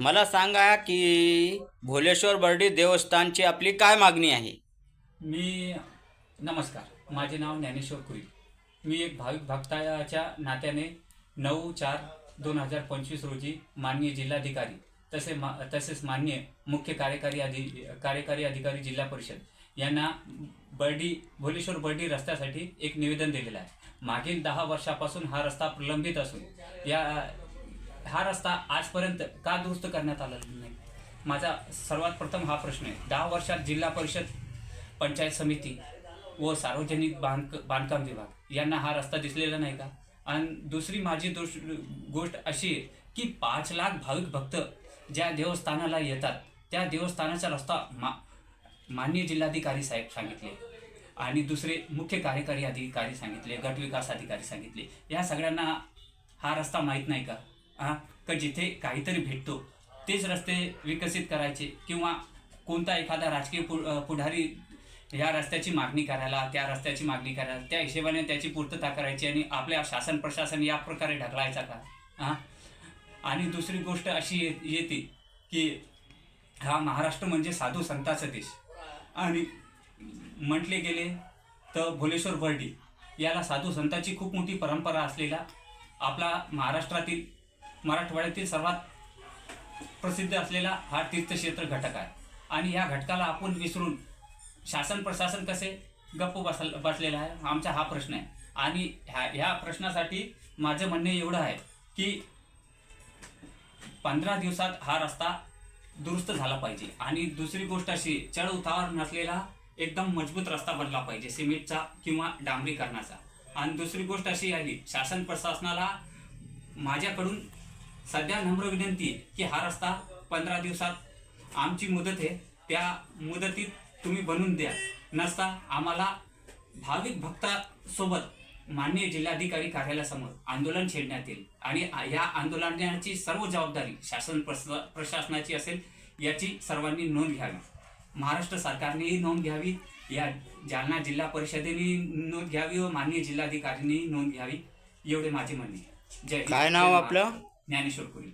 मला सांगा की भोलेश्वर बर्डी देवस्थानची आपली काय मागणी आहे? मी नमस्कार. माझे नाव ज्ञानेश्वर कुरी. मी एक भाविक भक्ताच्या नात्याने नऊ चार दोन हजार पंचवीस रोजी माननीय जिल्हाधिकारी तसे मा तसेच मान्य मुख्य कार्यकारी अधि कार्यकारी अधिकारी जिल्हा परिषद यांना बर्डी भोलेश्वर बर्डी रस्त्यासाठी एक निवेदन दिलेलं आहे. मागील दहा वर्षापासून हा रस्ता प्रलंबित असून या हा रस्ता आजपर्यंत का दुरुस्त करण्यात आला नाही? माझा सर्वात प्रथम हा प्रश्न आहे. दहा वर्षात जिल्हा परिषद पंचायत समिती व सार्वजनिक बांध बांधकाम विभाग यांना हा रस्ता दिसलेला नाही का? आणि दुसरी माझी दोष गोष्ट अशी आहे की पाच लाख भाविक भक्त ज्या देवस्थानाला येतात त्या देवस्थानाचा रस्ता मा माननीय जिल्हाधिकारी साहेब सांगितले. आणि दुसरे मुख्य कार्यकारी अधिकारी सांगितले गट विकास अधिकारी सांगितले. या सगळ्यांना हा रस्ता माहीत नाही का? हां का जिथे काहीतरी भेटतो तेच रस्ते विकसित करायचे किंवा कोणता एखादा राजकीय पु पुढारी या रस्त्याची मागणी करायला त्या रस्त्याची मागणी करायला त्या हिशेबाने त्याची पूर्तता करायची आणि आपल्या शासन प्रशासन या प्रकारे ढकलायचा का? हां? आणि दुसरी गोष्ट अशी ये- येते की हा महाराष्ट्र म्हणजे साधू संतांचा देश. आणि म्हटले गेले तर भोलेश्वर भरडी याला साधू संतांची खूप मोठी परंपरा असलेला आपला महाराष्ट्रातील मराठवाड्यातील सर्वात प्रसिद्ध असलेला हा तीर्थक्षेत्र घटक आहे. आणि ह्या घटकाला आपण विसरून शासन प्रशासन कसे गप्प बसल बसलेलं आहे आमचा हा प्रश्न आहे. आणि ह्या ह्या प्रश्नासाठी माझं म्हणणे एवढं आहे की पंधरा दिवसात हा रस्ता दुरुस्त झाला पाहिजे. आणि दुसरी गोष्ट अशी चढ उतार नसलेला एकदम मजबूत रस्ता बनला पाहिजे सिमेंटचा किंवा डांबरीकरणाचा. आणि दुसरी गोष्ट अशी आहे शासन प्रशासनाला माझ्याकडून सध्या नम्र विनंती की हा रस्ता पंधरा दिवसात आमची मुदत आहे त्या मुदतीत तुम्ही बनवून द्या नसता आम्हाला भाविक भक्तासोबत माननीय जिल्हाधिकारी कार्यालयासमोर आंदोलन छेडण्यात येईल आणि या आंदोलनाची सर्व जबाबदारी शासन प्रशा- प्रशासनाची असेल याची सर्वांनी नोंद घ्यावी महाराष्ट्र सरकारनेही नोंद घ्यावी या जालना जिल्हा परिषदेने नोंद घ्यावी व माननीय जिल्हाधिकाऱ्यांनी नोंद घ्यावी एवढे माझे म्हणणे. जय काय नाव. आपलं? ज्ञानेश्वर कुरी